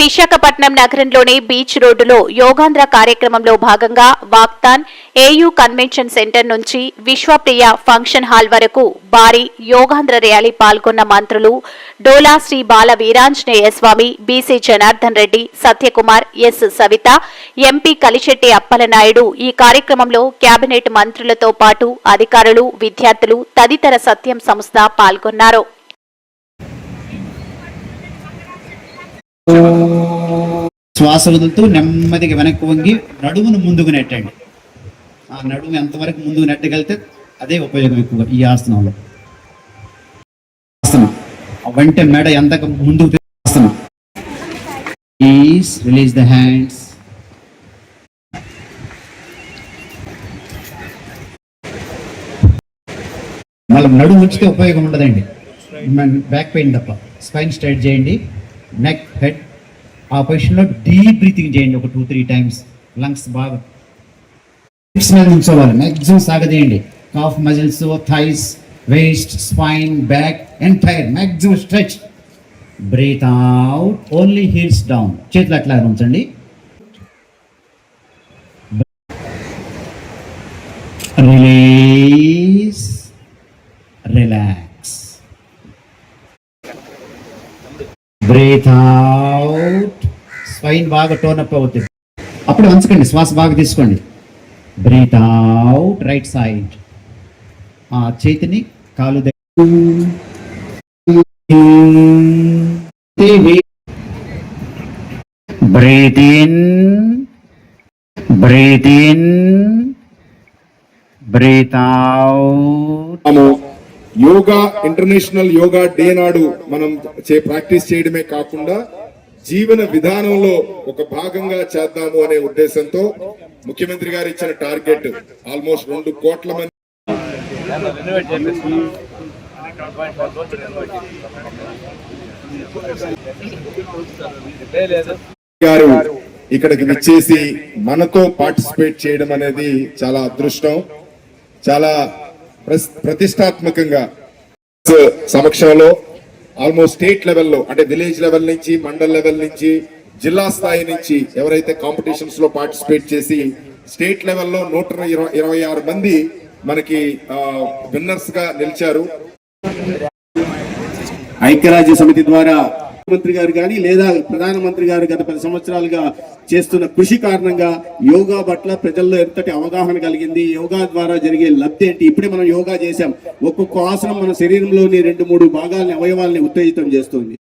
విశాఖపట్నం నగరంలోని బీచ్ రోడ్డులో యోగాంధ్ర కార్యక్రమంలో భాగంగా వాక్తాన్ ఏయూ కన్వెన్షన్ సెంటర్ నుంచి విశ్వప్రియ ఫంక్షన్ హాల్ వరకు భారీ యోగాంధ్ర ర్యాలీ పాల్గొన్న మంత్రులు Dola Sri Bala Veeranjaneya Swamy B C Janardhan Reddy Satyakumar S Savitha MP Kalisetti Appalanaidu ఈ కార్యక్రమంలో కేబినెట్ మంత్రులతో పాటు అధికారులు విద్యార్థులు తదితర సత్యం సంస్థ పాల్గొన్నారు. శ్వాస వదులుతూ నెమ్మదిగా వెనక్కి వంగి నడుమును ముందుకు నెట్టండి. ఆ నడుము ఎంతవరకు ముందుకు నెట్టగలితే అదే ఉపయోగం ఎక్కువ ఈ ఆసనంలో. ఆసనం. ఆ వంట మెడ ఎంత ముందుకు ఆసనం. ప్లీజ్ రిలీజ్ ద హ్యాండ్స్ మళ్ళీ నడుము ఉంచితే ఉపయోగం ఉండదండి. బ్యాక్ పెయిన్ తప్ప. స్పైన్ స్ట్రైట్ చేయండి. నెక్ హెడ్ ఆ పొజిషన్లో డీప్ బ్రీతింగ్ చేయండి ఒక టూ త్రీ టైమ్స్ లంగ్స్ బాగా లిప్స్ మీద ఉంచోవాలి. Maximum సాగదీయండి. Calf muscles thighs waist spine back entire maximum stretch breathe out only heels down చేతులు అట్లా ఉంచండి. Release relax breathe out spine బాగా టోన్ అప్ అవుతుంది అప్పుడు ఉంచకండి శ్వాస బాగా తీసుకోండి. బ్రీత్ అవుట్ రైట్ సైడ్ ఆ చేతిని కాలు breathe in breathe in breathe out yoga international yoga day నాడు మనం చే ప్రాక్టీస్ చేయడమే కాకుండా జీవన విధానంలో ఒక భాగంగా చేద్దాము అనే ఉద్దేశంతో ముఖ్యమంత్రి గారు ఇచ్చిన టార్గెట్ ఆల్మోస్ట్ రెండు కోట్ల మంది గారు ఇక్కడికి విచ్చేసి మనతో పార్టిసిపేట్ చేయడం అనేది చాలా అదృష్టం చాలా ప్రతిష్టాత్మకంగా. సమక్షంలో ఆల్మోస్ట్ స్టేట్ లెవెల్లో అంటే విలేజ్ లెవెల్ నుంచి మండల్ లెవెల్ నుంచి జిల్లా స్థాయి నుంచి ఎవరైతే కాంపిటీషన్స్లో పార్టిసిపేట్ చేసి స్టేట్ లెవెల్లో నూట ఇరవై ఇరవై ఆరు మంది మనకి విన్నర్స్గా నిలిచారు. ఐక్యరాజ్య సమితి ద్వారా మంత్రి గారు కానీ లేదా ప్రధానమంత్రి గారు గత పది సంవత్సరాలుగా చేస్తున్న కృషి కారణంగా యోగా పట్ల ప్రజల్లో ఎంతటి అవగాహన కలిగింది యోగా ద్వారా జరిగే లబ్ధి ఏంటి? ఇప్పుడే మనం యోగా చేశాం. ఒక్కొక్క ఆసనం మన శరీరంలోని రెండు మూడు భాగాలని అవయవాల్ని ఉత్తేజితం చేస్తుంది.